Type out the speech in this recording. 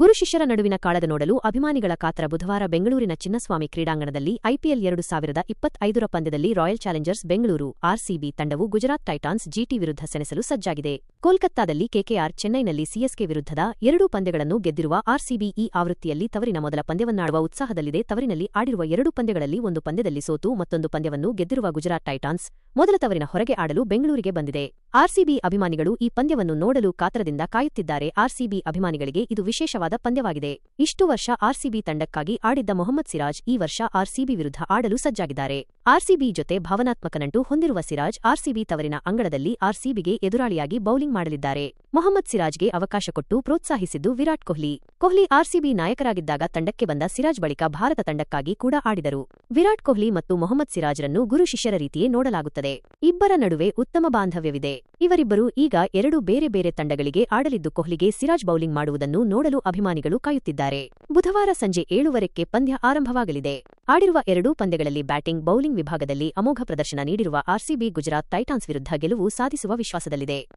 ಗುರು ಶಿಷ್ಯರ ನಡುವಿನ ಕಾಳದ ನೋಡಲು ಅಭಿಮಾನಿಗಳ ಕಾತರ ಬುಧವಾರ ಬೆಂಗಳೂರಿನ ಚಿನ್ನಸ್ವಾಮಿ ಕ್ರೀಡಾಂಗಣದಲ್ಲಿ ಐಪಿಎಲ್ ಎರಡು ಸಾವಿರದ ಇಪ್ಪತ್ತೈದರ ಪಂದ್ಯದಲ್ಲಿ ರಾಯಲ್ ಚಾಲೆಂಜರ್ಸ್ ಬೆಂಗಳೂರು ಆರ್ಸಿಬಿ ತಂಡವು ಗುಜರಾತ್ ಟೈಟಾನ್ಸ್ ಜಿಟಿ ವಿರುದ್ಧ ಸೆಣಸಲು ಸಜ್ಜಾಗಿದೆ. ಕೋಲ್ಕತ್ತಾದಲ್ಲಿ ಕೆಕೆಆರ್ ಚೆನ್ನೈನಲ್ಲಿ ಸಿಎಸ್ಕೆ ವಿರುದ್ಧದ ಎರಡೂ ಪಂದ್ಯಗಳನ್ನು ಗೆದ್ದಿರುವ ಆರ್ಸಿಬಿ ಈ ಆವೃತ್ತಿಯಲ್ಲಿ ತವರಿನ ಮೊದಲ ಪಂದ್ಯವನ್ನಾಡುವ ಉತ್ಸಾಹದಲ್ಲಿದೆ. ತವರಿನಲ್ಲಿ ಆಡಿರುವ ಎರಡು ಪಂದ್ಯಗಳಲ್ಲಿ ಒಂದು ಪಂದ್ಯದಲ್ಲಿ ಸೋತು ಮತ್ತೊಂದು ಪಂದ್ಯವನ್ನು ಗೆದ್ದಿರುವ ಗುಜರಾತ್ ಟೈಟಾನ್ಸ್ ಮೊದಲ ತವರಿನ ಹೊರಗೆ ಆಡಲು ಬೆಂಗಳೂರಿಗೆ ಬಂದಿದೆ. ಆರ್ಸಿಬಿ ಅಭಿಮಾನಿಗಳು ಈ ಪಂದ್ಯವನ್ನು ನೋಡಲು ಕಾತರದಿಂದ ಕಾಯುತ್ತಿದ್ದಾರೆ. ಆರ್ಸಿಬಿ ಅಭಿಮಾನಿಗಳಿಗೆ ಇದು ವಿಶೇಷವಾದ ಪಂದ್ಯವಾಗಿದೆ. ಇಷ್ಟು ವರ್ಷ ಆರ್ಸಿಬಿ ತಂಡಕ್ಕಾಗಿ ಆಡಿದ್ದ ಮೊಹಮ್ಮದ್ ಸಿರಾಜ್ ಈ ವರ್ಷ ಆರ್ಸಿಬಿ ವಿರುದ್ಧ ಆಡಲು ಸಜ್ಜಾಗಿದ್ದಾರೆ. ಆರ್ಸಿಬಿ ಜೊತೆ ಭಾವನಾತ್ಮಕ ನಂಟು ಹೊಂದಿರುವ ಸಿರಾಜ್ ಆರ್ಸಿಬಿ ತವರಿನ ಅಂಗಳದಲ್ಲಿ ಆರ್ಸಿಬಿಗೆ ಎದುರಾಳಿಯಾಗಿ ಬೌಲಿಂಗ್ ಮಾಡಲಿದ್ದಾರೆ. ಮೊಹಮ್ಮದ್ ಸಿರಾಜ್ಗೆ ಅವಕಾಶ ಕೊಟ್ಟು ಪ್ರೋತ್ಸಾಹಿಸಿದ್ದು ವಿರಾಟ್ ಕೊಹ್ಲಿ. ಕೊಹ್ಲಿ ಆರ್ಸಿಬಿ ನಾಯಕರಾಗಿದ್ದಾಗ ತಂಡಕ್ಕೆ ಬಂದ ಸಿರಾಜ್ ಬಳಿಕ ಭಾರತ ತಂಡಕ್ಕಾಗಿ ಕೂಡ ಆಡಿದರು. ವಿರಾಟ್ ಕೊಹ್ಲಿ ಮತ್ತು ಮೊಹಮ್ಮದ್ ಸಿರಾಜ್ರನ್ನು ಗುರು ಶಿಷ್ಯರ ರೀತಿಯೇ ನೋಡಲಾಗುತ್ತದೆ. ಇಬ್ಬರ ನಡುವೆ ಉತ್ತಮ ಬಾಂಧವ್ಯವಿದೆ. ಇವರಿಬ್ಬರು ಈಗ ಎರಡು ಬೇರೆ ಬೇರೆ ತಂಡಗಳಿಗೆ ಆಡಲಿದ್ದು ಕೊಹ್ಲಿಗೆ ಸಿರಾಜ್ ಬೌಲಿಂಗ್ ಮಾಡುವುದನ್ನು ನೋಡಲು ಅಭಿಮಾನಿಗಳು ಕಾಯುತ್ತಿದ್ದಾರೆ. ಬುಧವಾರ ಸಂಜೆ ಏಳುವರೆಕ್ಕೆ ಪಂದ್ಯ ಆರಂಭವಾಗಲಿದೆ. ಆಡಿರುವ ಎರಡೂ ಪಂದ್ಯಗಳಲ್ಲಿ ಬ್ಯಾಟಿಂಗ್, ಬೌಲಿಂಗ್ ವಿಭಾಗದಲ್ಲಿ ಅಮೋಘ ಪ್ರದರ್ಶನ ನೀಡಿರುವ ಆರ್ಸಿಬಿ ಗುಜರಾತ್ ಟೈಟಾನ್ಸ್ ವಿರುದ್ಧ ಗೆಲುವು ಸಾಧಿಸುವ ವಿಶ್ವಾಸದಲ್ಲಿದೆ.